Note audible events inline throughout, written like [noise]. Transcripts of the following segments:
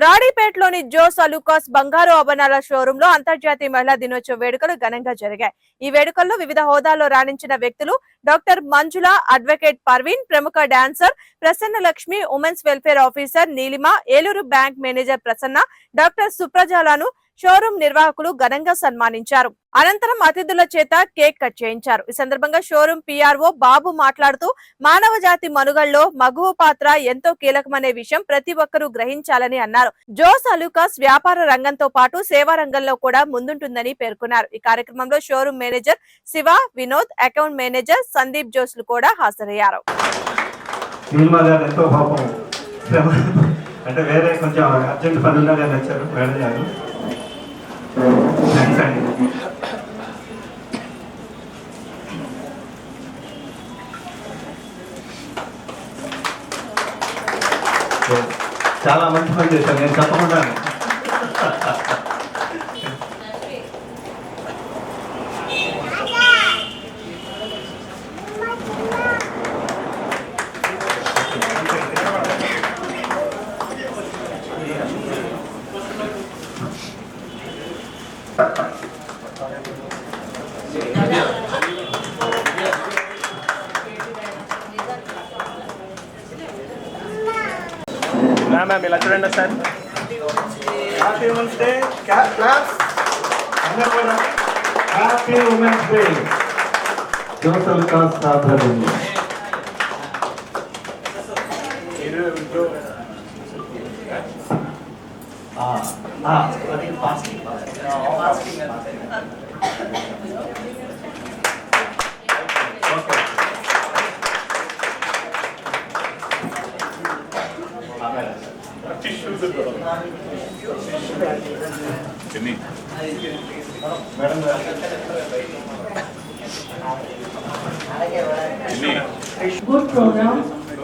బ్రాడీపేటలోని Jose Alukkas బంగారు ఆభరణాల షోరూమ్లో అంతర్జాతీయ మహిళా దినోత్సవ వేడుకలు ఘనంగా జరిగాయి. ఈ వేడుకల్లో వివిధ హోదాల్లో రాణించిన వ్యక్తులు డాక్టర్ మంజుల అడ్వకేట్ పర్వీన్ ప్రముఖ dancer Prasanna Lakshmi women's welfare officer Neelima Eluru bank manager Prasanna doctor సుప్రజాలను showroom నిర్వాహకులు ఘనంగా సన్మానించారు. అనంతరం అతిథుల చేత కేక్ కట్ చేయించారు. ఈ సందర్భంగా షోరూం పీఆర్ఓ బాబు మాట్లాడుతూ మానవ జాతి మనుగడలో మగువ పాత్ర ఎంతో కీలకమనే విషయం ప్రతి ఒక్కరూ గ్రహించాలని అన్నారు. జోస్ అలుకాస్ వ్యాపార రంగంతో పాటు సేవా రంగంలో కూడా ముందుంటుందని పేర్కొన్నారు. ఈ కార్యక్రమంలో showroom manager Siva Vinod account manager Sandeep జోస్లు కూడా హాజరయ్యారు. అంటే వేరే కొంచెం అర్జెంట్ పని కానీ వచ్చారు మేడం గారు. [laughs] చాలా మంచి పని చేశాను నేను చెప్పకుండా [laughs] ma'am, I'm Ilacharan Sir. Happy Women's Day. Clap, clap. Happy Women's Day. Joseph Lucas Sadhavani. Ah, ah, fasting, fasting. No, fasting. ചെന്നി Good program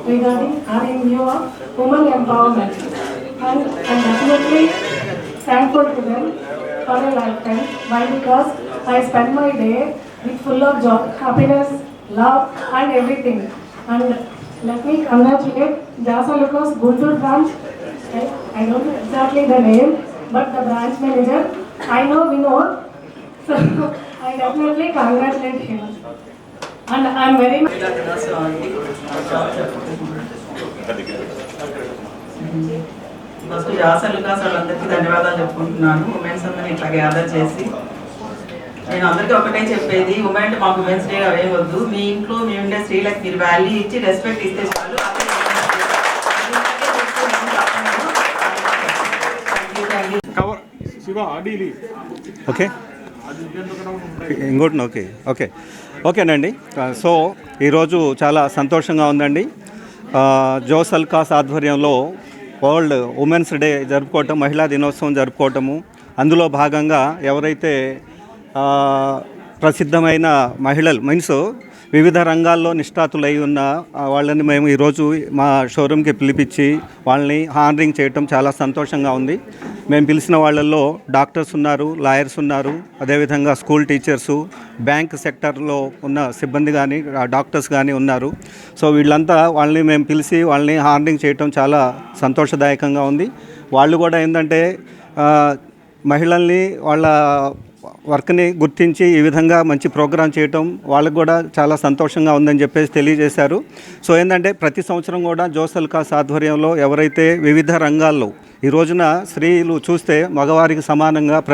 regarding having your women empowerment. And I'm definitely thankful to them for a lifetime. Why? Because I spend my day with full of joy, happiness, love, and everything. And let me congratulate Jasa Lucas Guntur branch I I don't know exactly the name, but the branch manager, I know Vinod. So I definitely congratulate him. And I'm very much first యాసలు కాస్ వాళ్ళందరికీ ధన్యవాదాలు చెప్పుకుంటున్నాను. Women's అందరిని ఇట్లా gather చేసి. నేను అందరికీ ఒకటే చెప్పేది ఉమెన్ మాకు ఉమెన్స్ డే అవే వద్దు మీ ఇంట్లో మీ ఉండే స్త్రీలకు మీరు వాల్యూ ఇచ్చి రెస్పెక్ట్ ఇస్తే చాలు. ఓకే. ఇంకోటి ఓకే ఓకే. ఓకేనండి. సో ఈరోజు చాలా సంతోషంగా ఉందండి. ఆ, జోస్ అల్కాస్ ఆధ్వర్యంలో వరల్డ్ ఉమెన్స్ డే జరుపుకోవటం మహిళా దినోత్సవం జరుపుకోవటము అందులో భాగంగా ఎవరైతే ప్రసిద్ధమైన మహిళలు మీన్స్ వివిధ రంగాల్లో నిష్ఠాతులై ఉన్న వాళ్ళని మేము ఈరోజు మా షోరూమ్కి పిలిపించి వాళ్ళని హానరింగ్ చేయటం చాలా సంతోషంగా ఉంది. మేము పిలిచిన వాళ్ళల్లో డాక్టర్స్ ఉన్నారు లాయర్స్ ఉన్నారు అదేవిధంగా స్కూల్ టీచర్సు బ్యాంక్ సెక్టర్లో ఉన్న సిబ్బంది కానీ డాక్టర్స్ కానీ ఉన్నారు. సో వీళ్ళంతా వాళ్ళని మేము పిలిచి వాళ్ళని హానరింగ్ చేయటం చాలా సంతోషదాయకంగా ఉంది. వాళ్ళు కూడా ఏంటంటే మహిళల్ని వాళ్ళ వర్క్ని గుర్తించి ఈ విధంగా మంచి ప్రోగ్రాం చేయటం వాళ్ళకు కూడా చాలా సంతోషంగా ఉందని చెప్పేసి తెలియజేశారు. సో ఏంటంటే ప్రతి సంవత్సరం కూడా జోసల్కాస్ ఆధ్వర్యంలో ఎవరైతే వివిధ రంగాల్లో ఈ రోజున స్త్రీలు చూస్తే మగవారికి సమానంగా